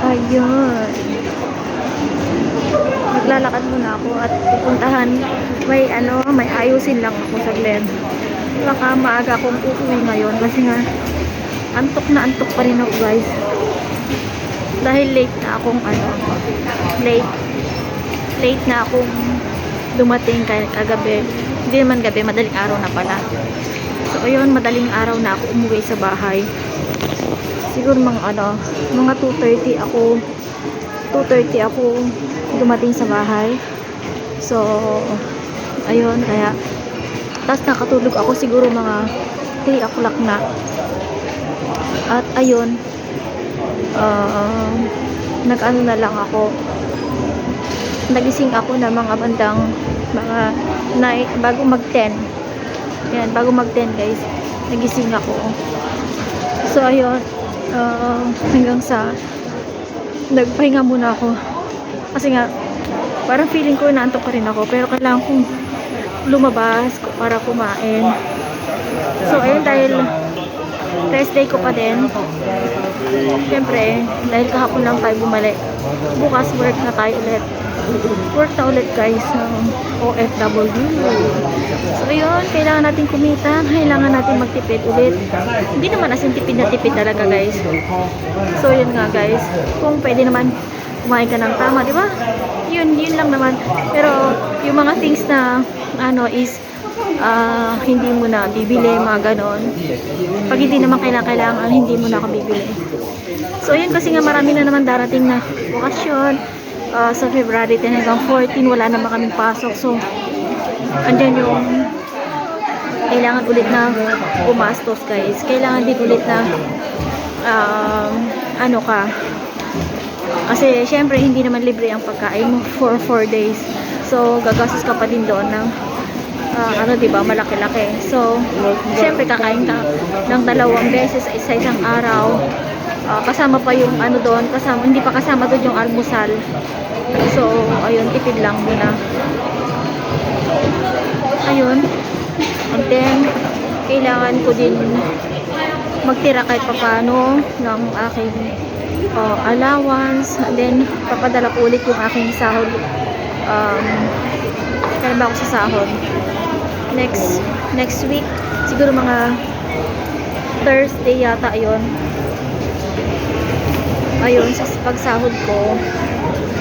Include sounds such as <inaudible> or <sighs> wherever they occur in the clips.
Ayun. Maglalakad muna ako at pupuntahan. May ano, may ayusin lang ako saglit. Baka maaga akong uuwi ngayon kasi nga antok na antok pa rin ako guys. Dahil late na akong ano, late. Late na akong dumating kagabi. Hindi naman gabi, madaling araw na pala. So ayun, madaling araw na ako umuwi sa bahay. Siguro mga ano, mga 2.30 ako 2.30 ako dumating sa bahay. So, ayun, kaya tapos nakatulog ako siguro mga 3 o'clock na. At ayun, uh, nag-ano na lang ako. Nagising ako na mga bandang mga night, bago mag 10. Yan, bago mag 10 guys, nagising ako. So ayun, uh, hanggang sa nagpahinga muna ako. Kasi nga, parang feeling ko naantok ka rin ako. Pero kailangan kong lumabas para kumain. So, ayun dahil rest day ko pa din. Siyempre, dahil kahapon lang tayo bumalik. Bukas work na tayo ulit. Work na ulit guys ng OFW. So, ayun, kailangan natin kumita. Kailangan natin magtipid ulit. Hindi naman as tipid na tipid talaga guys. So, yun nga guys. Kung pwede naman kumain ka ng tama, di ba? Yun, yun lang naman. Pero, yung mga things na, ano, is, ah, hindi mo na bibili, mga ganon. Pag hindi naman kailangan, hindi mo na ako bibili. So, yun kasi nga marami na naman darating na bakasyon. Ah, sa February 10 hanggang 14, wala naman kaming pasok. So, andyan yung kailangan ulit na gumastos guys. Kailangan din ulit na um, ano ka kasi syempre hindi naman libre ang pagkain mo for 4 days. So gagastos ka pa din doon ng ah, ano 'di ba malaki-laki. So syempre kakain ka ng dalawang beses sa isa isang araw. Ah, kasama pa yung ano doon, kasama hindi pa kasama doon yung almusal. So ayun tipid lang muna. Ayun. And then kailangan ko din magtira kahit papano ng aking uh, allowance and then papadala ko ulit yung aking sahod um, kaya ba ako sa sahod next next week siguro mga Thursday yata ayun ayun sa pagsahod ko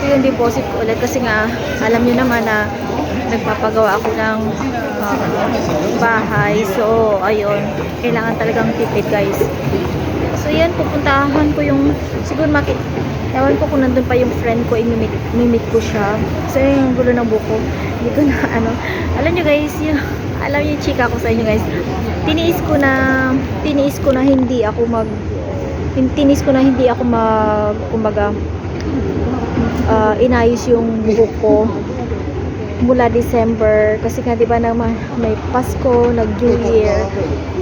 yung deposit ko ulit kasi nga alam niyo naman na nagpapagawa ako ng uh, bahay. So ayun kailangan talagang tipid guys. So yan pupuntahan ko yung siguro makit ewan ko kung nandun pa yung friend ko imimit mimit ko siya. So yung gulo ng buko hindi ko na <laughs> ano. Alam nyo guys yung alam niyo yung chika ko sa inyo guys. Tiniis ko na tiniis ko na hindi ako mag tiniis ko na hindi ako mag kumbaga uh, inayos yung buhok ko mula December. Kasi nga 'di ba na ma- may Pasko, nag New Year.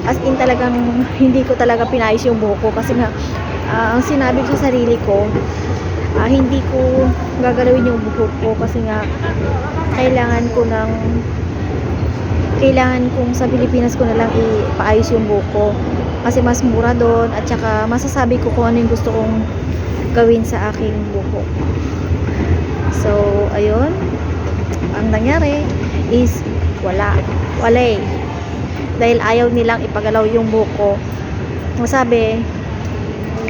As in talagang hindi ko talaga pinayos yung buhok ko. Kasi nga ah, ang sinabi ko sa sarili ko ah, hindi ko gagalawin yung buhok ko. Kasi nga kailangan ko ng kailangan kong sa Pilipinas ko na lang ipaayos yung buhok ko kasi mas mura doon at saka masasabi ko kung ano yung gusto kong gawin sa aking buhok. So, ayun ang nangyari is wala. Wala eh. Dahil ayaw nilang ipagalaw yung buhok ko. Masabi,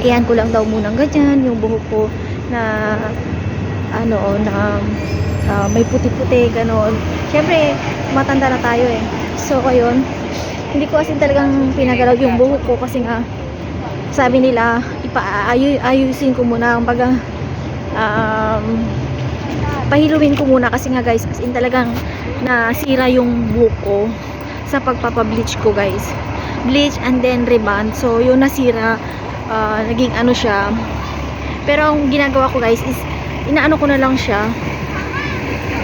iyan ko lang daw munang ganyan, yung buhok ko na ano, na ah, may puti-puti, ganon. Siyempre, matanda na tayo eh. So, ayun, hindi ko kasi talagang pinagalaw yung buhok ko kasi nga, sabi nila, ipaayusin ko muna. Ang baga, um, pahiluin ko muna kasi nga guys as in talagang nasira yung buhok ko sa pagpapableach ko guys. Bleach and then rebond so yung nasira ah, naging ano siya. Pero ang ginagawa ko guys is inaano ko na lang siya.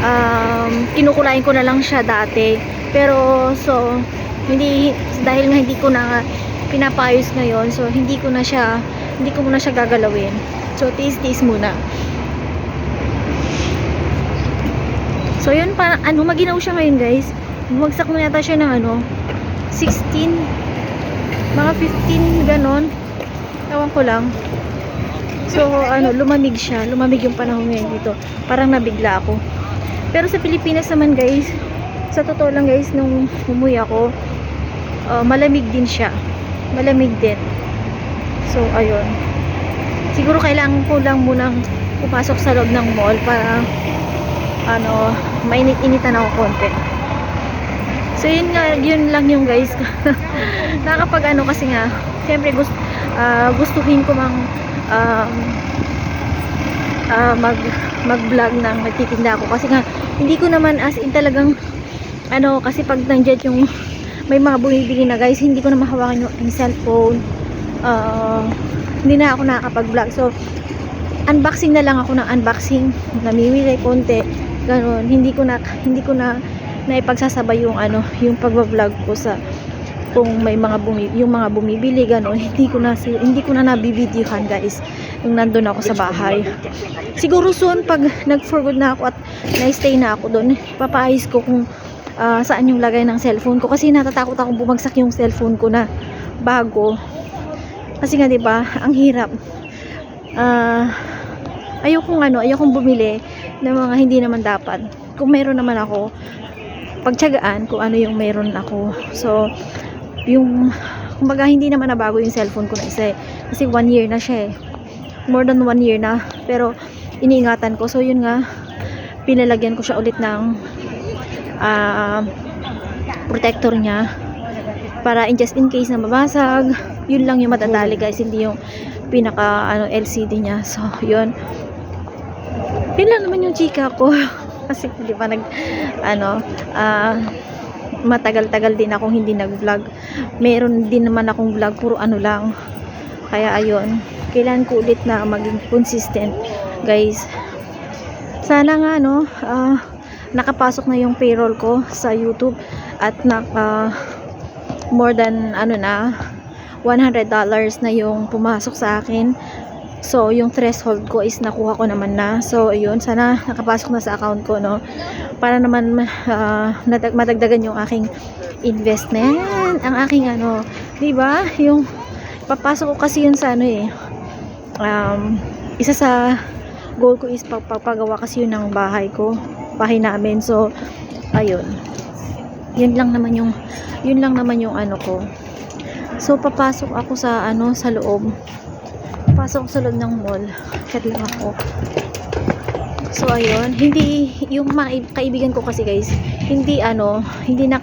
Um, kinukulain ko na lang siya dati. Pero so hindi dahil nga hindi ko na pinapayos ngayon so hindi ko na siya hindi ko muna siya gagalawin so tiis tiis muna So, yun pa, ano, maginaw siya ngayon, guys. Bumagsak na yata siya ng, ano, 16, mga 15, ganon. Ewan ko lang. So, ano, lumamig siya. Lumamig yung panahon ngayon dito. Parang nabigla ako. Pero sa Pilipinas naman, guys, sa totoo lang, guys, nung umuwi ako, uh, malamig din siya. Malamig din. So, ayun. Siguro kailangan ko lang munang pumasok sa loob ng mall para ano, mainit-initan ako konti. So, yun nga, yun lang yung guys. <laughs> Nakapag ano kasi nga, syempre gusto, gustuhin ko mang um, ah, mag mag-vlog ng nagtitinda ako kasi nga hindi ko naman as in talagang ano kasi pag nandiyan yung may mga bumibili na guys. Hindi ko na mahawakan yung cellphone. Ah, hindi na ako nakakapag-vlog. So unboxing na lang ako ng unboxing. Namimili konti ganun. Hindi ko na hindi ko na naipagsasabay yung ano yung pagba-vlog ko sa kung may mga bumi, yung mga bumibili gano'n hindi ko na hindi ko na nabibidyohan guys yung nandun ako sa bahay. Siguro soon pag nag for good na ako at na-stay na ako doon papaayos ko kung ah, saan yung lagay ng cellphone ko? Kasi natatakot akong bumagsak yung cellphone ko na bago. Kasi nga 'di ba ang hirap. Ah ayokong ano ayokong bumili ng mga hindi naman dapat. Kung meron naman ako pagtyagaan kung ano yung meron ako. So yung kumbaga hindi naman nabago yung cellphone ko na isa eh. kasi one year na siya eh. More than one year na. Pero iniingatan ko. So yun nga pinalagyan ko siya ulit ng ah, protector niya para in just in case na mabasag. Yun lang yung matatali guys. Hindi yung pinaka ano LCD niya. So yun. Yun lang naman yung chika ko. <laughs> Kasi di ba nag ano ah matagal-tagal din akong hindi nag-vlog. Meron din naman akong vlog puro ano lang. Kaya ayun. Kailan ko ulit na maging consistent guys. Sana nga no ah, nakapasok na yung payroll ko sa YouTube at na ah, more than ano na $100 na yung pumasok sa akin. So yung threshold ko is nakuha ko naman na. So ayun sana nakapasok na sa account ko no? Para naman nadag- madagdagan yung aking investment. Ang aking ano di ba? Yung papasok ko kasi yun sa ano eh um, isa sa goal ko is pagpapagawa kasi yun ng bahay ko bahay namin. So ayun. Yun lang naman yung yun lang naman yung ano ko. So papasok ako sa ano sa loob. Papasok sa loob ng mall. Chat lang ako. So ayun. Hindi yung mga kaibigan ko kasi guys hindi ano hindi na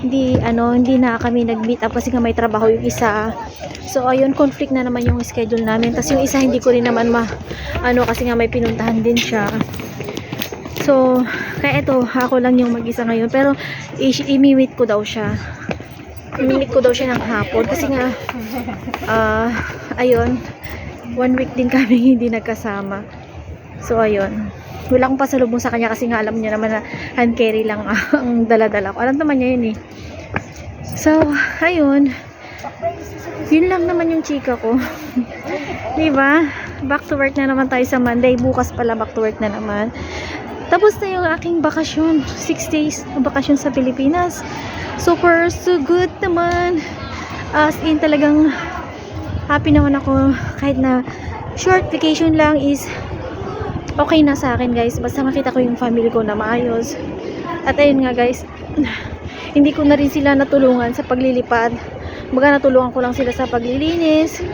hindi ano hindi na kami nag-meet up kasi nga may trabaho yung isa. So ayun conflict na naman yung schedule namin. Tapos yung isa hindi ko rin naman ma ano kasi nga may pinuntahan din siya So, kaya ito, ako lang yung mag-isa ngayon. Pero, i- imi-meet ko daw siya. Imi-meet ko daw siya ng hapon. Kasi nga, ah, ayun, one week din kami <laughs> hindi nagkasama. So, ayun. Wala akong pasalubong sa kanya kasi nga alam niya naman na hand carry lang <laughs> ang dala-dala ko. Alam naman niya yun eh. So, ayun. Yun lang naman yung chika ko. <laughs> diba? Back to work na naman tayo sa Monday. Bukas pala back to work na naman. Tapos na yung aking bakasyon. 6 days na bakasyon sa Pilipinas. Super, so good naman. As in, talagang happy naman ako. Kahit na short vacation lang is okay na sa akin guys. Basta makita ko yung family ko na maayos. At ayun nga guys, <sighs> hindi ko na rin sila natulungan sa paglilipad. Baga natulungan ko lang sila sa paglilinis.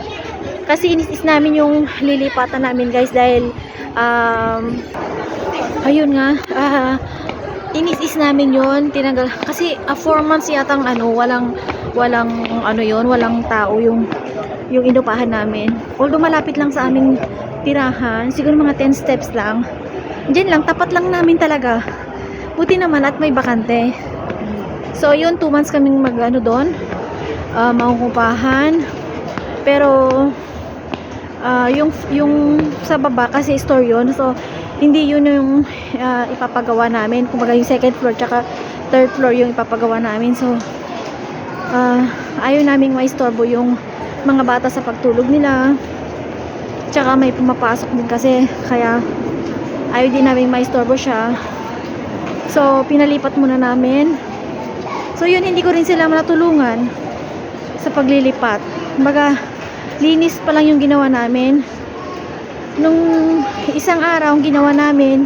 Kasi inis namin yung lilipatan namin guys dahil um, ayun nga. Ah, inis-is namin yon tinagal kasi 4 months yatang ano walang walang ano yon walang tao yung yung inupahan namin. Although malapit lang sa aming tirahan siguro mga 10 steps lang. Diyan lang tapat lang namin talaga. Buti naman at may bakante. So yun 2 months kaming mag ano doon uh, makukupahan pero ah, yung yung sa baba kasi store yun. So hindi yun yung ah, ipapagawa namin. Kumbaga yung second floor tsaka third floor yung ipapagawa namin. So ah, ayaw namin maistorbo yung mga bata sa pagtulog nila. Tsaka may pumapasok din kasi kaya ayaw din namin maistorbo siya. So pinalipat muna namin. So yun hindi ko rin sila natulungan sa paglilipat. Kumbaga linis pa lang yung ginawa namin. Nung isang araw, ang ginawa namin,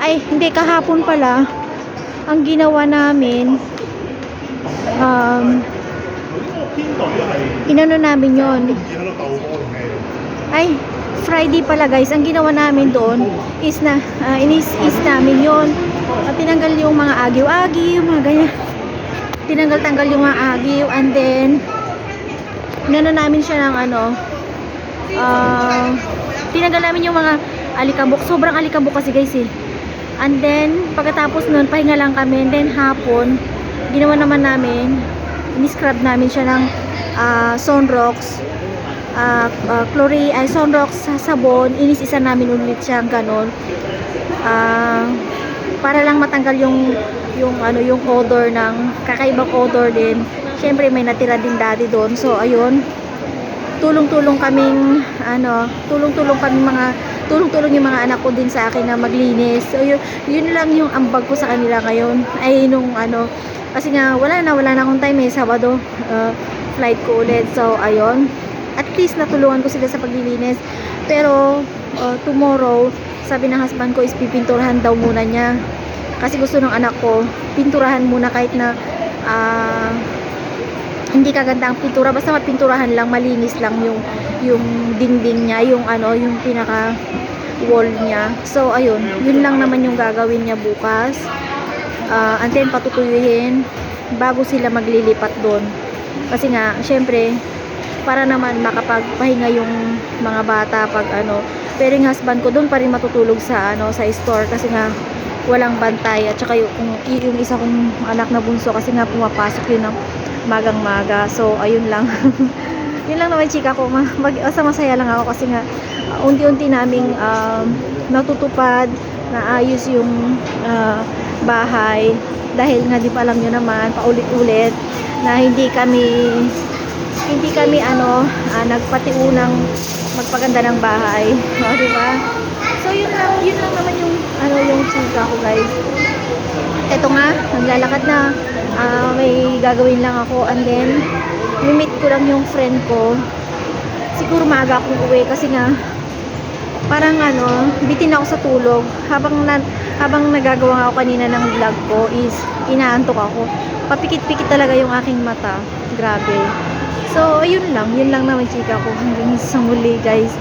ay, hindi, kahapon pala, ang ginawa namin, um, inano namin yon ay, Friday pala guys, ang ginawa namin doon is na, ah, inis-is namin yon At tinanggal yung mga agiw-agiw, mga ganyan. Tinanggal-tanggal yung mga agiw and then, inano namin siya ng ano, ah, tinanggal namin yung mga alikabok. Sobrang alikabok kasi guys eh. And then, pagkatapos nun, pahinga lang kami. And then, hapon, ginawa naman namin, in-scrub namin siya ng ah, Sunrox, uh, uh, chlorine, ay Sunrox sa sabon, inis-isa namin ulit siyang ganon. Ah, para lang matanggal yung yung ano yung odor ng kakaibang odor din. Syempre may natira din dati doon. So ayun. Tulong-tulong kaming ano, tulong-tulong kami mga tulong-tulong yung mga anak ko din sa akin na maglinis. So yun, yun lang yung ambag ko sa kanila ngayon. Ay nung ano, kasi nga wala na, wala na akong time eh, Sabado, uh, flight ko ulit. So ayun, at least natulungan ko sila sa paglilinis. Pero uh, tomorrow, sabi ng husband ko is pipinturahan daw muna niya. Kasi gusto ng anak ko, pinturahan muna kahit na ah, hindi kaganda ang pintura. Basta mapinturahan lang malinis lang yung yung dingding niya yung ano yung pinaka wall niya. So ayun yun lang naman yung gagawin niya bukas. Uh, and then patutuyuhin bago sila maglilipat doon. Kasi nga syempre para naman makapagpahinga yung mga bata pag ano. Pero yung husband ko doon pa rin matutulog sa ano sa store. Kasi nga walang bantay at saka yung, yung isa kong anak na bunso kasi nga pumapasok yun ng magang maga. So ayun lang. <laughs> Yun lang naman chika ko. Ma- mag, basta masaya lang ako kasi nga uh, unti-unti naming um, natutupad naayos yung uh, bahay. Dahil nga di pa alam nyo naman paulit-ulit na hindi kami hindi kami ano ah, nagpatiunang magpaganda ng bahay. <laughs> O di ba? So yun lang yun lang naman yung chika ko guys. Eto nga naglalakad na. Ah, may gagawin lang ako. And then meet ko lang yung friend ko. Siguro maaga akong uwi kasi nga parang ano bitin ako sa tulog. Habang na, habang nagagawa ako kanina ng vlog ko is inaantok ako. Papikit-pikit talaga yung aking mata. Grabe. So yun lang. Yun lang naman chika ko hanggang sa muli guys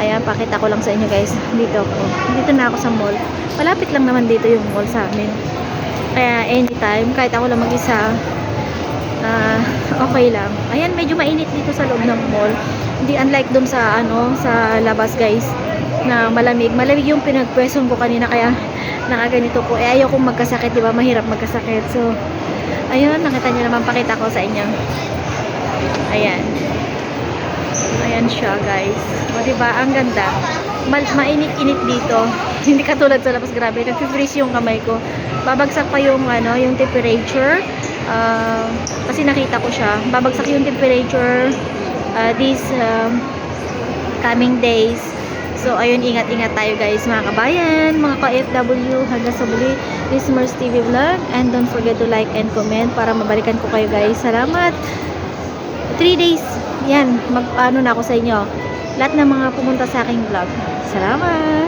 ayan pakita ko lang sa inyo guys dito ako dito na ako sa mall malapit lang naman dito yung mall sa amin kaya anytime, kahit ako lang mag-isa, ah, okay lang. Ayan, medyo mainit dito sa loob ng mall. Hindi unlike dun sa, ano, sa labas guys, na malamig. Malamig yung pinagpweson ko kanina, kaya nakaganito ko. Eh, ayaw kong magkasakit, di ba? Mahirap magkasakit. So, ayun, nakita nyo naman, pakita ko sa inyo. Ayan. Ayan siya, guys. O, di ba? Ang ganda. Ma- mainit-init dito. <laughs> Hindi katulad sa labas, grabe. Nag-freeze yung kamay ko. Babagsak pa yung, ano, yung temperature. Ah, kasi nakita ko siya. Babagsak yung temperature uh, these um, coming days. So, ayun, ingat-ingat tayo guys, mga kabayan, mga ka-FW, hanggang sa muli, this is Mers TV Vlog, and don't forget to like and comment para mabalikan ko kayo guys. Salamat! 3 days, yan, mag, ano na ako sa inyo, lahat ng mga pumunta sa aking vlog. Salamat!